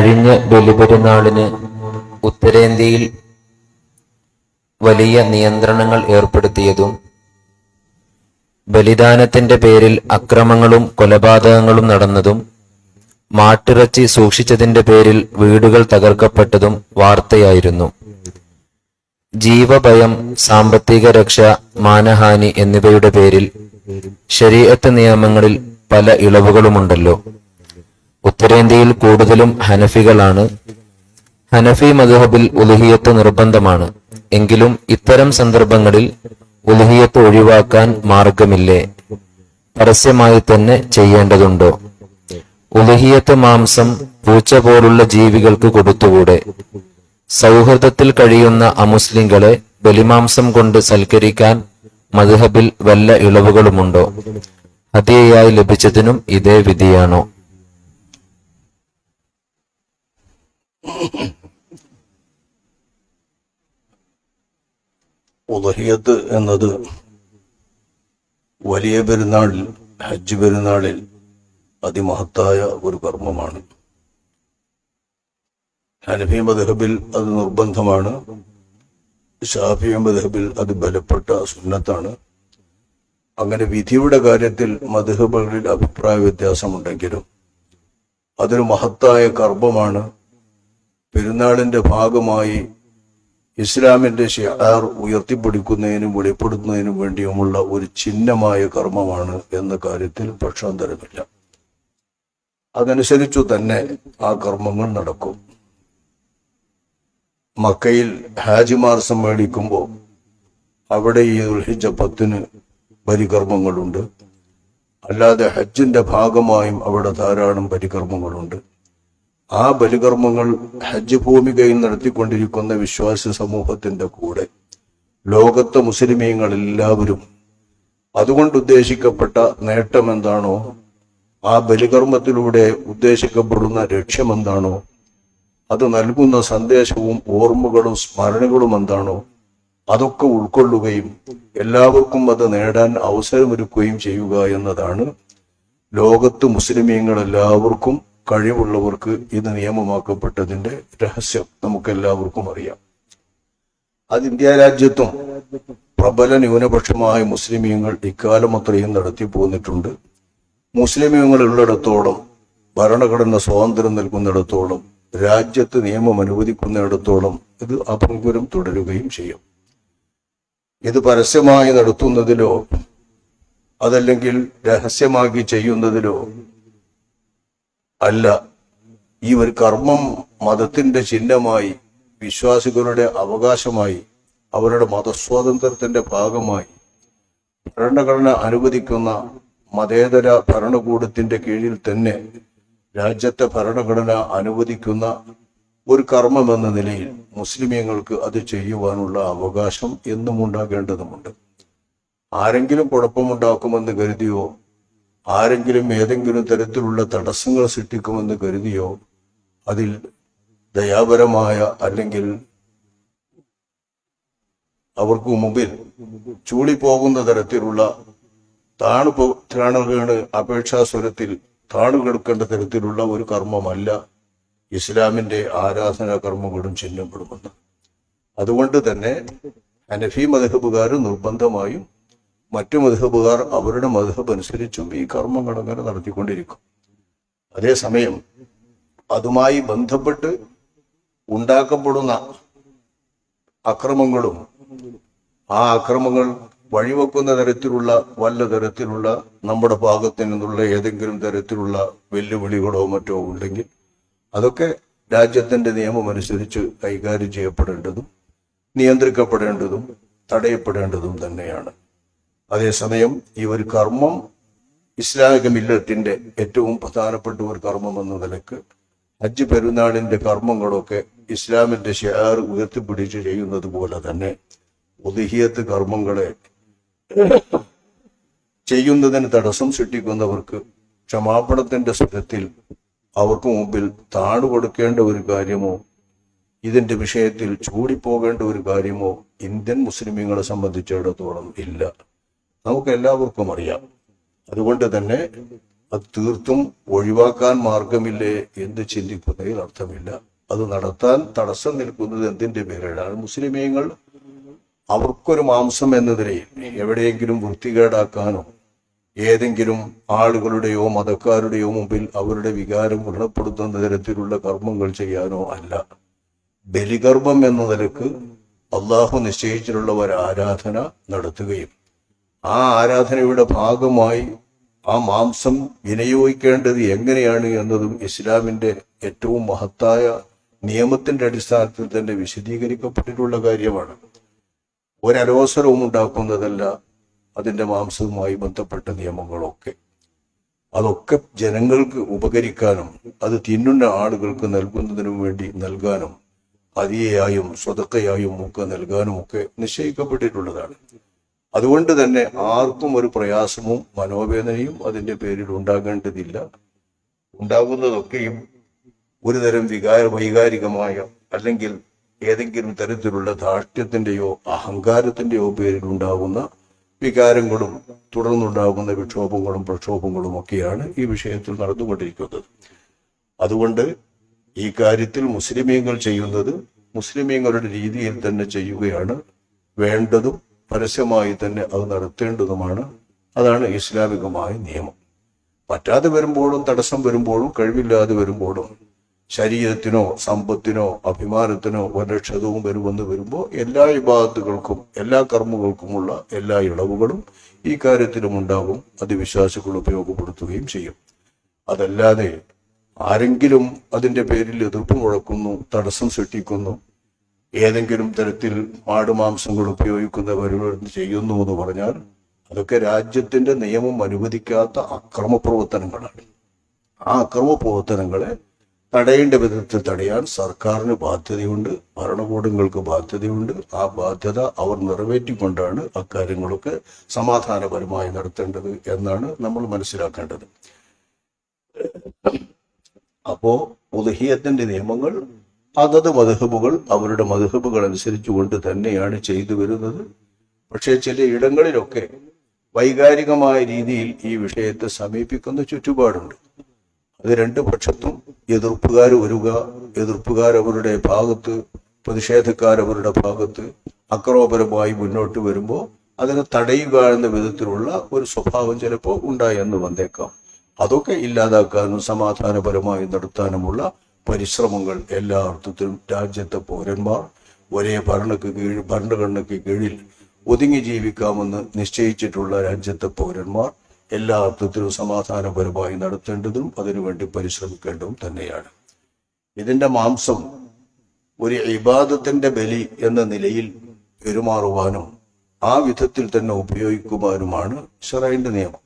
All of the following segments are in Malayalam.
കഴിഞ്ഞ ബലിപെരുന്നാളിന് ഉത്തരേന്ത്യയിൽ വലിയ നിയന്ത്രണങ്ങൾ ഏർപ്പെടുത്തിയതും ബലിദാനത്തിന്റെ പേരിൽ അക്രമങ്ങളും കൊലപാതകങ്ങളും നടന്നതും മാട്ടിറച്ചി സൂക്ഷിച്ചതിന്റെ പേരിൽ വീടുകൾ തകർക്കപ്പെട്ടതും വാർത്തയായിരുന്നു. ജീവഭയം സാമ്പത്തിക രക്ഷ മാനഹാനി എന്നിവയുടെ പേരിൽ ശരീരത്ത് നിയമങ്ങളിൽ പല ഇളവുകളുമുണ്ടല്ലോ. ഉത്തരേന്ത്യയിൽ കൂടുതലും ഹനഫികളാണ്. ഹനഫി മദ്ഹബിൽ ഉലഹിയത്ത് നിർബന്ധമാണ്. എങ്കിലും ഇത്തരം സന്ദർഭങ്ങളിൽ ഉലഹിയത്ത് ഒഴിവാക്കാൻ മാർഗമില്ലേ? പരസ്യമായി തന്നെ ചെയ്യേണ്ടതുണ്ടോ? ഉലഹിയത്ത് മാംസം പൂച്ച പോലുള്ള ജീവികൾക്ക് കൊടുത്തുകൂടെ? സൗഹൃദത്തിൽ കഴിയുന്ന അമുസ്ലിങ്ങളെ ബലിമാംസം കൊണ്ട് സൽക്കരിക്കാൻ മദ്ഹബിൽ വല്ല ഇളവുകളുമുണ്ടോ? അതിയായി ലഭിച്ചതിനും ഇതേ വിധിയാണോ? ഉദഹിയത്ത് എന്നത് വലിയ പെരുന്നാളിൽ ഹജ്ജ് പെരുന്നാളിൽ അതിമഹത്തായ ഒരു കർമ്മമാണ്. ഹനഫി മദഹബിൽ അത് നിർബന്ധമാണ്. ഷാഫി മദഹബിൽ അത് ബലപ്പെട്ട സുന്നത്താണ്. അങ്ങനെ വിധിയുടെ കാര്യത്തിൽ മദഹബുകളിൽ അഭിപ്രായ വ്യത്യാസമുണ്ടെങ്കിലും അതൊരു മഹത്തായ കർമ്മമാണ്. പെരുന്നാളിന്റെ ഭാഗമായി ഇസ്ലാമിന്റെ ഷിയാർ ഉയർത്തിപ്പിടിക്കുന്നതിനും വെളിപ്പെടുത്തുന്നതിനും വേണ്ടിയുമുള്ള ഒരു ചിഹ്നമായ കർമ്മമാണ് എന്ന കാര്യത്തിൽ പക്ഷാന്തരമില്ല. അതനുസരിച്ചു തന്നെ ആ കർമ്മങ്ങൾ നടക്കും. മക്കയിൽ ഹാജിമാർ സമ്മേളിക്കുമ്പോൾ അവിടെ ഈ ഉൽഹിജ പത്തിന് പരികർമ്മങ്ങളുണ്ട്. അല്ലാതെ ഹജ്ജിന്റെ ഭാഗമായും അവിടെ ധാരാളം പരികർമ്മങ്ങളുണ്ട്. ആ ബലികർമ്മങ്ങൾ ഹജ്ജ് ഭൂമികയിൽ നടത്തിക്കൊണ്ടിരിക്കുന്ന വിശ്വാസ സമൂഹത്തിന്റെ കൂടെ. ലോകത്തെ മുസ്ലിമീങ്ങൾ എല്ലാവരും അതുകൊണ്ട് ഉദ്ദേശിക്കപ്പെട്ട നേട്ടം എന്താണോ ആ ബലികർമ്മത്തിലൂടെ ഉദ്ദേശിക്കപ്പെടുന്ന ലക്ഷ്യമെന്താണോ അത് നൽകുന്ന സന്ദേശവും ഓർമ്മകളും സ്മരണകളും എന്താണോ അതൊക്കെ ഉൾക്കൊള്ളുകയും എല്ലാവർക്കും അത് നേടാൻ അവസരമൊരുക്കുകയും ചെയ്യുക എന്നതാണ് ലോകത്ത് മുസ്ലിമീങ്ങൾ എല്ലാവർക്കും കഴിവുള്ളവർക്ക് ഇത് നിയമമാക്കപ്പെട്ടതിന്റെ രഹസ്യം നമുക്കെല്ലാവർക്കും അറിയാം. അത് ഇന്ത്യ രാജ്യത്തും പ്രബല ന്യൂനപക്ഷമായ മുസ്ലിമീങ്ങൾ ഇക്കാലം അത്രയും നടത്തി പോന്നിട്ടുണ്ട്. മുസ്ലിമീങ്ങൾ ഉള്ളിടത്തോളം ഭരണഘടന സ്വാതന്ത്ര്യം നൽകുന്നിടത്തോളം രാജ്യത്ത് നിയമം അനുവദിക്കുന്നിടത്തോളം ഇത് അപങ്കുരം തുടരുകയും ചെയ്യും. ഇത് പരസ്യമായി നടത്തുന്നതിലോ അതല്ലെങ്കിൽ രഹസ്യമാക്കി ചെയ്യുന്നതിലോ അല്ല ഈ ഒരു കർമ്മം മതത്തിന്റെ ചിഹ്നമായി വിശ്വാസികളുടെ അവകാശമായി അവരുടെ മതസ്വാതന്ത്ര്യത്തിന്റെ ഭാഗമായി ഭരണഘടന അനുവദിക്കുന്ന മതേതര ഭരണകൂടത്തിന്റെ കീഴിൽ തന്നെ രാജ്യത്തെ ഭരണഘടന അനുവദിക്കുന്ന ഒരു കർമ്മം എന്ന നിലയിൽ മുസ്ലിമീങ്ങൾക്ക് അത് ചെയ്യുവാനുള്ള അവകാശം എന്നും ഉണ്ടാകേണ്ടതുമുണ്ട് ആരെങ്കിലും കുഴപ്പമുണ്ടാക്കുമെന്ന് കരുതിയോ? ആരെങ്കിലും ഏതെങ്കിലും തരത്തിലുള്ള തടസ്സങ്ങൾ സൃഷ്ടിക്കുമെന്ന് കരുതിയോ? അതിൽ ദയാപരമായ അല്ലെങ്കിൽ അവർക്ക് മുമ്പിൽ ചൂളിപ്പോകുന്ന തരത്തിലുള്ള താണു പോ അപേക്ഷാ സ്വരത്തിൽ താണു കിടക്കേണ്ട തരത്തിലുള്ള ഒരു കർമ്മമല്ല ഇസ്ലാമിന്റെ ആരാധനാ കർമ്മങ്ങളും ചിഹ്നപ്പെടുമെന്ന്. അതുകൊണ്ട് തന്നെ അനഫി മദഹബുകാർ നിർബന്ധമായും മറ്റു മധുഹബുകാർ അവരുടെ മധുഹബ് അനുസരിച്ചും ഈ കർമ്മങ്ങൾ അങ്ങനെ നടത്തിക്കൊണ്ടിരിക്കും. അതേസമയം അതുമായി ബന്ധപ്പെട്ട് ഉണ്ടാക്കപ്പെടുന്ന അക്രമങ്ങളും ആ അക്രമങ്ങൾ വഴിവെക്കുന്ന തരത്തിലുള്ള വല്ല തരത്തിലുള്ള നമ്മുടെ ഭാഗത്തു നിന്നുള്ള ഏതെങ്കിലും തരത്തിലുള്ള വെല്ലുവിളികളോ മറ്റോ ഉണ്ടെങ്കിൽ അതൊക്കെ രാജ്യത്തിന്റെ നിയമം അനുസരിച്ച് കൈകാര്യം ചെയ്യപ്പെടേണ്ടതും നിയന്ത്രിക്കപ്പെടേണ്ടതും തടയപ്പെടേണ്ടതും തന്നെയാണ്. അതേസമയം ഈ ഒരു കർമ്മം ഇസ്ലാമിക മില്ലത്തിന്റെ ഏറ്റവും പ്രധാനപ്പെട്ട ഒരു കർമ്മം എന്ന നിലയ്ക്ക് ഹജ്ജ് പെരുന്നാളിന്റെ കർമ്മങ്ങളൊക്കെ ഇസ്ലാമിന്റെ ഷെയർ ഉയർത്തിപ്പിടിച്ച് ചെയ്യുന്നത് പോലെ തന്നെ ഉദഹിയത്ത് കർമ്മങ്ങളെ ചെയ്യുന്നതിന് തടസ്സം സൃഷ്ടിക്കുന്നവർക്ക് ക്ഷമാപണത്തിന്റെ സ്വരത്തിൽ അവർക്ക് മുമ്പിൽ താണു കൊടുക്കേണ്ട ഒരു കാര്യമോ ഇതിന്റെ വിഷയത്തിൽ ചൂടിപ്പോകേണ്ട ഒരു കാര്യമോ ഇന്ത്യൻ മുസ്ലിമീങ്ങളെ സംബന്ധിച്ചിടത്തോളം ഇല്ല. നമുക്ക് എല്ലാവർക്കും അറിയാം. അതുകൊണ്ട് തന്നെ അത് തീർത്തും ഒഴിവാക്കാൻ മാർഗമില്ലേ എന്ന് ചിന്തിക്കുന്നതിൽ അർത്ഥമില്ല. അത് നടത്താൻ തടസ്സം നിൽക്കുന്നത് എന്തിന്റെ പേരിലാണ്? മുസ്ലിമീങ്ങൾ അവർക്കൊരു മാംസം എന്ന നിലയിൽ എവിടെയെങ്കിലും വൃത്തികേടാക്കാനോ ഏതെങ്കിലും ആളുകളുടെയോ മതക്കാരുടെയോ മുമ്പിൽ അവരുടെ വികാരം വ്രണപ്പെടുത്തുന്ന തരത്തിലുള്ള കർമ്മങ്ങൾ ചെയ്യാനോ അല്ല. ബലികർമ്മം എന്ന നിലയ്ക്ക് അള്ളാഹു നിശ്ചയിച്ചിട്ടുള്ള ഒരു ആരാധന നടത്തുകയും ആ ആരാധനയുടെ ഭാഗമായി ആ മാംസം വിനിയോഗിക്കേണ്ടത് എങ്ങനെയാണ് എന്നതും ഇസ്ലാമിന്റെ ഏറ്റവും മഹത്തായ നിയമത്തിന്റെ അടിസ്ഥാനത്തിൽ തന്നെ വിശദീകരിക്കപ്പെട്ടിട്ടുള്ള കാര്യമാണ്. ഒരലോസരവും ഉണ്ടാക്കുന്നതല്ല അതിന്റെ മാംസവുമായി ബന്ധപ്പെട്ട നിയമങ്ങളൊക്കെ. അതൊക്കെ ജനങ്ങൾക്ക് ഉപകരിക്കാനും അത് തിന്നുന്ന ആളുകൾക്ക് നൽകുന്നതിനും വേണ്ടി നൽകാനും അതിയായും സ്വതക്കയായും ഒക്കെ നൽകാനും ഒക്കെ നിശ്ചയിക്കപ്പെട്ടിട്ടുള്ളതാണ്. അതുകൊണ്ട് തന്നെ ആർക്കും ഒരു പ്രയാസവും മനോവേദനയും അതിന്റെ പേരിൽ ഉണ്ടാകേണ്ടതില്ല. ഉണ്ടാകുന്നതൊക്കെയും ഒരുതരം വികാര വൈകാരികമായ അല്ലെങ്കിൽ ഏതെങ്കിലും തരത്തിലുള്ള ധാർഷ്ട്യത്തിന്റെയോ അഹങ്കാരത്തിന്റെയോ പേരിൽ ഉണ്ടാകുന്ന വികാരങ്ങളും തുടർന്നുണ്ടാകുന്ന വിക്ഷോഭങ്ങളും പ്രക്ഷോഭങ്ങളും ഒക്കെയാണ് ഈ വിഷയത്തിൽ നടന്നുകൊണ്ടിരിക്കുന്നത്. അതുകൊണ്ട് ഈ കാര്യത്തിൽ മുസ്ലിമീങ്ങൾ ചെയ്യുന്നത് മുസ്ലിമീങ്ങളുടെ രീതിയിൽ തന്നെ ചെയ്യുകയാണ്. വേണ്ടതും പരസ്യമായി തന്നെ അത് നടത്തേണ്ടതുമാണ്. അതാണ് ഇസ്ലാമികമായ നിയമം. പറ്റാതെ വരുമ്പോഴും തടസ്സം വരുമ്പോഴും കഴിവില്ലാതെ വരുമ്പോഴും ശരീരത്തിനോ സമ്പത്തിനോ അഭിമാനത്തിനോ വനക്ഷതവും വരുമെന്ന് വരുമ്പോൾ എല്ലാ വിഭാഗത്തുകൾക്കും എല്ലാ കർമ്മങ്ങൾക്കുമുള്ള എല്ലാ ഇളവുകളും ഈ കാര്യത്തിലും ഉണ്ടാകും. അത് വിശ്വാസികൾ ഉപയോഗപ്പെടുത്തുകയും ചെയ്യും. അതല്ലാതെ ആരെങ്കിലും അതിന്റെ പേരിൽ എതിർപ്പ് മുഴക്കുന്നു തടസ്സം സൃഷ്ടിക്കുന്നു ഏതെങ്കിലും തരത്തിൽ മാടുമാംസങ്ങൾ ഉപയോഗിക്കുന്നവർ ചെയ്യുന്നു എന്ന് പറഞ്ഞാൽ അതൊക്കെ രാജ്യത്തിന്റെ നിയമം അനുവദിക്കാത്ത അക്രമ പ്രവർത്തനങ്ങളാണ്. ആ അക്രമ പ്രവർത്തനങ്ങളെ തടയേണ്ട വിധത്തിൽ തടയാൻ സർക്കാരിന് ബാധ്യതയുണ്ട് ഭരണകൂടങ്ങൾക്ക് ബാധ്യതയുണ്ട്. ആ ബാധ്യത അവർ നിറവേറ്റിക്കൊണ്ടാണ് അക്കാര്യങ്ങളൊക്കെ സമാധാനപരമായി നടത്തേണ്ടത് എന്നാണ് നമ്മൾ മനസ്സിലാക്കേണ്ടത്. അപ്പോ പുതുഹിയത്തിന്റെ നിയമങ്ങൾ അതത് മധുഹബുകൾ അവരുടെ മധുഹബുകൾ അനുസരിച്ചുകൊണ്ട് തന്നെയാണ് ചെയ്തു വരുന്നത്. പക്ഷേ ചില ഇടങ്ങളിലൊക്കെ വൈകാരികമായ രീതിയിൽ ഈ വിഷയത്തെ സമീപിക്കുന്ന ചുറ്റുപാടുണ്ട്. അത് രണ്ട് പക്ഷത്തും എതിർപ്പുകാർ വരിക എതിർപ്പുകാർ അവരുടെ ഭാഗത്ത് പ്രതിഷേധക്കാർ അവരുടെ ഭാഗത്ത് അക്രമപരമായി മുന്നോട്ട് വരുമ്പോൾ അതിനെ തടയുക എന്ന വിധത്തിലുള്ള ഒരു സ്വഭാവം ചിലപ്പോൾ ഉണ്ടായെന്ന് വന്നേക്കാം. അതൊക്കെ ഇല്ലാതാക്കാനും സമാധാനപരമായി നടത്താനുമുള്ള പരിശ്രമങ്ങൾ എല്ലാ അർത്ഥത്തിലും രാജ്യത്തെ പൗരന്മാർ ഒരേ ഭരണക്ക് കീഴിൽ ഭരണഘടനയ്ക്ക് കീഴിൽ ഒതുങ്ങി ജീവിക്കാമെന്ന് നിശ്ചയിച്ചിട്ടുള്ള രാജ്യത്തെ പൗരന്മാർ എല്ലാ അർത്ഥത്തിലും സമാധാനപരമായി നടത്തേണ്ടതും അതിനുവേണ്ടി പരിശ്രമിക്കേണ്ടതും തന്നെയാണ്. ഇതിന്റെ മാംസം ഒരു ഇബാദത്തിന്റെ ബലി എന്ന നിലയിൽ പെരുമാറുവാനും ആ വിധത്തിൽ തന്നെ ഉപയോഗിക്കുവാനുമാണ് ഷറൈന്റെ നിയമം.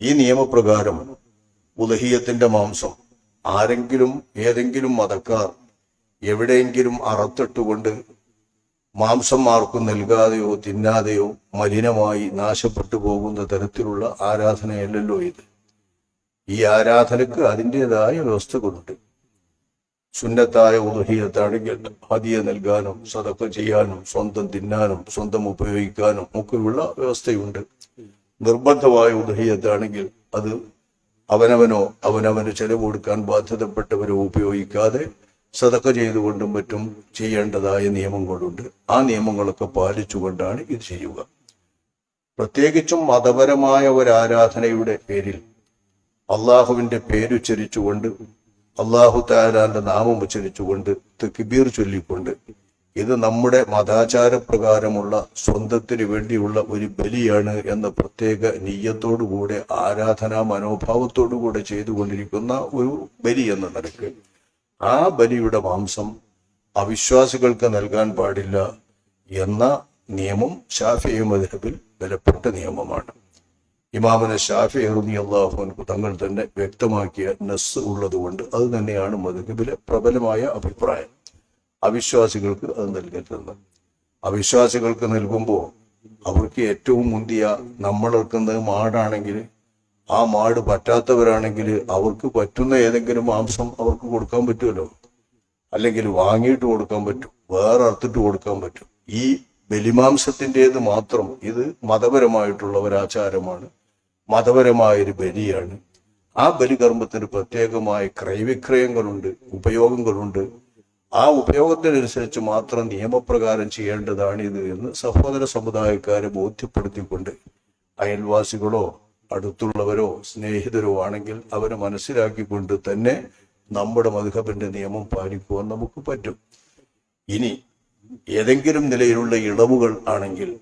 ഈ നിയമപ്രകാരം ഉദഹീയത്തിന്റെ മാംസം ആരെങ്കിലും ഏതെങ്കിലും മതക്കാർ എവിടെയെങ്കിലും അറത്തിട്ടുകൊണ്ട് മാംസം ആർക്കും നൽകാതെയോ തിന്നാതെയോ മലിനമായി നാശപ്പെട്ടു പോകുന്ന തരത്തിലുള്ള ആരാധനയല്ലല്ലോ ഇത്. ഈ ആരാധനക്ക് അതിന്റെതായ വ്യവസ്ഥകളുണ്ട്. സുന്നത്തായ ഉദഹീയത്താണെങ്കിൽ ഹദിയ നൽകാനും സതക്ക ചെയ്യാനും സ്വന്തം തിന്നാനും സ്വന്തം ഉപയോഗിക്കാനും ഒക്കെയുള്ള വ്യവസ്ഥയുണ്ട്. നിർബന്ധമായ ഉദഹിയത്താണെങ്കിൽ അത് അവനവനോ അവനവന് ചെലവ് കൊടുക്കാൻ ബാധ്യതപ്പെട്ടവരോ ഉപയോഗിക്കാതെ സതക്ക ചെയ്തുകൊണ്ടും മറ്റും ചെയ്യേണ്ടതായ നിയമങ്ങളുണ്ട് ആ നിയമങ്ങളൊക്കെ പാലിച്ചുകൊണ്ടാണ് ഇത് ചെയ്യുക. പ്രത്യേകിച്ചും മതപരമായ ഒരു ആരാധനയുടെ പേരിൽ അള്ളാഹുവിന്റെ പേരുച്ചരിച്ചുകൊണ്ട് അള്ളാഹു താലാന്റെ നാമം ഉച്ചരിച്ചുകൊണ്ട് തെക്കിബീർ ചൊല്ലിക്കൊണ്ട് ഇത് നമ്മുടെ മതാചാരപ്രകാരമുള്ള സ്വന്തത്തിന് വേണ്ടിയുള്ള ഒരു ബലിയാണ് എന്ന പ്രത്യേക നീയത്തോടുകൂടെ ആരാധനാ മനോഭാവത്തോടുകൂടെ ചെയ്തുകൊണ്ടിരിക്കുന്ന ഒരു ബലി എന്ന നിലയ്ക്ക്. ആ ബലിയുടെ മാംസം അവിശ്വാസികൾക്ക് നൽകാൻ പാടില്ല എന്ന നിയമം ഷാഫി മദ്ഹബിൽ ബലപ്പെട്ട നിയമമാണ്. ഇമാമന ഷാഫി എറുനി അള്ളാഹുനു തങ്ങൾ തന്നെ വ്യക്തമാക്കിയ നസ് ഉള്ളതുകൊണ്ട് അത് തന്നെയാണ് മധുബിലെ പ്രബലമായ അഭിപ്രായം. അവിശ്വാസികൾക്ക് അത് നൽകരുതെന്ന് അവിശ്വാസികൾക്ക് നൽകുമ്പോൾ അവർക്ക് ഏറ്റവും മുന്തിയ നമ്മൾ എടുക്കുന്നത് മാടാണെങ്കിൽ ആ മാട് പറ്റാത്തവരാണെങ്കിൽ അവർക്ക് പറ്റുന്ന ഏതെങ്കിലും മാംസം അവർക്ക് കൊടുക്കാൻ പറ്റുമല്ലോ. അല്ലെങ്കിൽ വാങ്ങിയിട്ട് കൊടുക്കാൻ പറ്റും വേറെ അർത്ഥിട്ട് കൊടുക്കാൻ പറ്റും. ഈ ബലിമാംസത്തിന്റെത് മാത്രം ഇത് മതപരമായിട്ടുള്ള ഒരു ആചാരമാണ്. മതപരമായ ഒരു ബലിയാണ്. ആ ബലികർമ്മത്തിന് പ്രത്യേകമായ ക്രയവിക്രയങ്ങളുണ്ട് ഉപയോഗങ്ങളുണ്ട്. ആ ഉപയോഗത്തിനനുസരിച്ച് മാത്രം നിയമപ്രകാരം ചെയ്യേണ്ടതാണിത് എന്ന് സഹോദര സമുദായക്കാരെ ബോധ്യപ്പെടുത്തിക്കൊണ്ട് അയൽവാസികളോ അടുത്തുള്ളവരോ സ്നേഹിതരോ ആണെങ്കിൽ അവരെ മനസ്സിലാക്കിക്കൊണ്ട് തന്നെ നമ്മുടെ മധുഹബിന്റെ നിയമം പാലിക്കുവാൻ നമുക്ക് പറ്റും. ഇനി ഏതെങ്കിലും നിലയിലുള്ള ഇളവുകൾ ആണെങ്കിൽ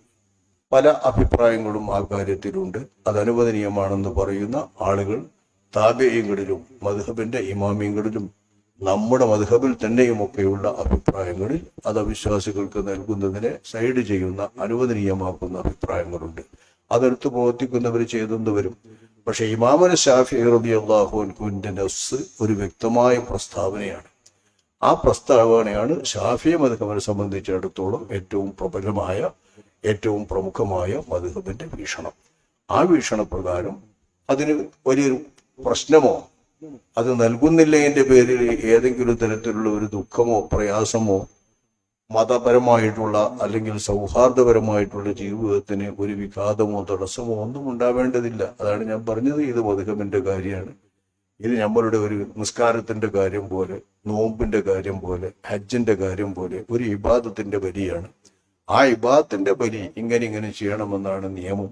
പല അഭിപ്രായങ്ങളും ആ കാര്യത്തിലുണ്ട്. അത് അനുവദനീയമാണെന്ന് പറയുന്ന ആളുകൾ താപേയങ്ങളിലും മധുഹബിന്റെ ഇമാമിയങ്ങളിലും നമ്മുടെ മധുഹബിൽ തന്നെയുമൊക്കെയുള്ള അഭിപ്രായങ്ങളിൽ അത് അവിശ്വാസികൾക്ക് നൽകുന്നതിനെ സൈഡ് ചെയ്യുന്ന അനുവദനീയമാക്കുന്ന അഭിപ്രായങ്ങളുണ്ട്. അതെടുത്ത് പ്രവർത്തിക്കുന്നവർ ചെയ്തെന്ന് പക്ഷെ ഇമാമന ഷാഫി റബി അള്ളാഹുവിന്റെ നഫ്സ് ഒരു വ്യക്തമായ പ്രസ്താവനയാണ്. ആ പ്രസ്താവനയാണ് ഷാഫി മധുഹബിനെ സംബന്ധിച്ചിടത്തോളം ഏറ്റവും പ്രബലമായ ഏറ്റവും പ്രമുഖമായ മധുഹബിന്റെ വീക്ഷണം. ആ വീക്ഷണപ്രകാരം അതിന് വലിയൊരു പ്രശ്നമോ അത് നൽകുന്നില്ലതിന്റെ പേരിൽ ഏതെങ്കിലും തരത്തിലുള്ള ഒരു ദുഃഖമോ പ്രയാസമോ മതപരമായിട്ടുള്ള അല്ലെങ്കിൽ സൗഹാർദ്ദപരമായിട്ടുള്ള ജീവിതത്തിന് ഒരു വിഘാതമോ തടസ്സമോ ഒന്നും ഉണ്ടാവേണ്ടതില്ല. അതാണ് ഞാൻ പറഞ്ഞത്. ഇത് മധുഹബിന്റെ കാര്യമാണ്. ഇത് നമ്മളുടെ ഒരു നിസ്കാരത്തിന്റെ കാര്യം പോലെ നോമ്പിന്റെ കാര്യം പോലെ ഹജ്ജിന്റെ കാര്യം പോലെ ഒരു ഇബാദത്തിന്റെ ബലിയാണ്. ആ ഇബാദത്തിന്റെ ബലി ഇങ്ങനെ ഇങ്ങനെ ചെയ്യണമെന്നാണ് നിയമം.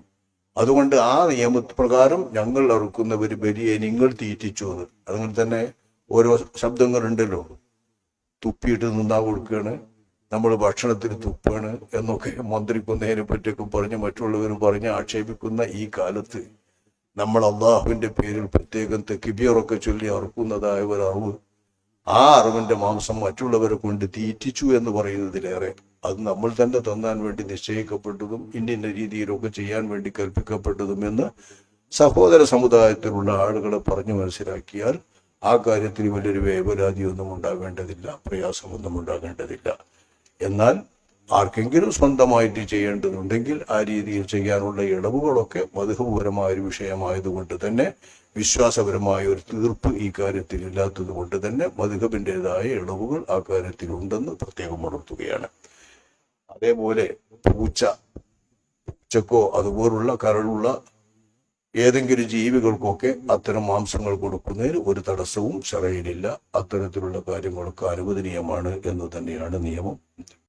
അതുകൊണ്ട് ആ നിയമപ്രകാരം ഞങ്ങൾ അറുക്കുന്ന ഒരു ബലിയെ നിങ്ങൾ തീറ്റിച്ചു അത് അതുകൊണ്ട് തന്നെ ഓരോ ശബ്ദങ്ങളുണ്ടല്ലോ. തുപ്പിയിട്ട് നിന്നാ കൊടുക്കുകയാണ്. നമ്മൾ ഭക്ഷണത്തിന് തുപ്പാണ് എന്നൊക്കെ മന്ത്രിക്കുന്നതിനെ പറ്റിയൊക്കെ പറഞ്ഞ് മറ്റുള്ളവരും പറഞ്ഞ് ആക്ഷേപിക്കുന്ന ഈ കാലത്ത് നമ്മൾ അള്ളാഹുവിന്റെ പേരിൽ പ്രത്യേകം തെക്കിബിയറൊക്കെ ചൊല്ലി അറുക്കുന്നതായ ഒരു അറിവ് ആ അറിവിന്റെ മാംസം മറ്റുള്ളവരെ കൊണ്ട് തീറ്റിച്ചു എന്ന് പറയുന്നതിലേറെ അത് നമ്മൾ തന്നെ തന്നാൻ വേണ്ടി നിശ്ചയിക്കപ്പെട്ടതും ഇന്ന രീതിയിലൊക്കെ ചെയ്യാൻ വേണ്ടി കൽപ്പിക്കപ്പെട്ടതും എന്ന് സഹോദര സമുദായത്തിലുള്ള ആളുകളെ പറഞ്ഞു മനസ്സിലാക്കിയാൽ ആ കാര്യത്തിൽ വലിയൊരു വേവലാതിയൊന്നും ഉണ്ടാകേണ്ടതില്ല പ്രയാസമൊന്നും ഉണ്ടാകേണ്ടതില്ല. എന്നാൽ ആർക്കെങ്കിലും സ്വന്തമായിട്ട് ചെയ്യേണ്ടതുണ്ടെങ്കിൽ ആ രീതിയിൽ ചെയ്യാനുള്ള ഇളവുകളൊക്കെ മധുഹപരമായ ഒരു വിഷയമായതുകൊണ്ട് തന്നെ വിശ്വാസപരമായ ഒരു തീർപ്പ് ഈ കാര്യത്തിൽ ഇല്ലാത്തത് കൊണ്ട് തന്നെ മധുഹബിന്റെതായ ഇളവുകൾ ആ കാര്യത്തിൽ ഉണ്ടെന്ന് പ്രത്യേകം ഉണർത്തുകയാണ്. അതേപോലെ പൂച്ച പൂച്ചക്കോ അതുപോലുള്ള കരളുള്ള ഏതെങ്കിലും ജീവികൾക്കൊക്കെ അത്തരം മാംസങ്ങൾ കൊടുക്കുന്നതിന് ഒരു തടസ്സവും ശറയിലില്ല. അത്തരത്തിലുള്ള കാര്യങ്ങളൊക്കെ അനുവദനീയമാണ് എന്ന് തന്നെയാണ് നിയമം.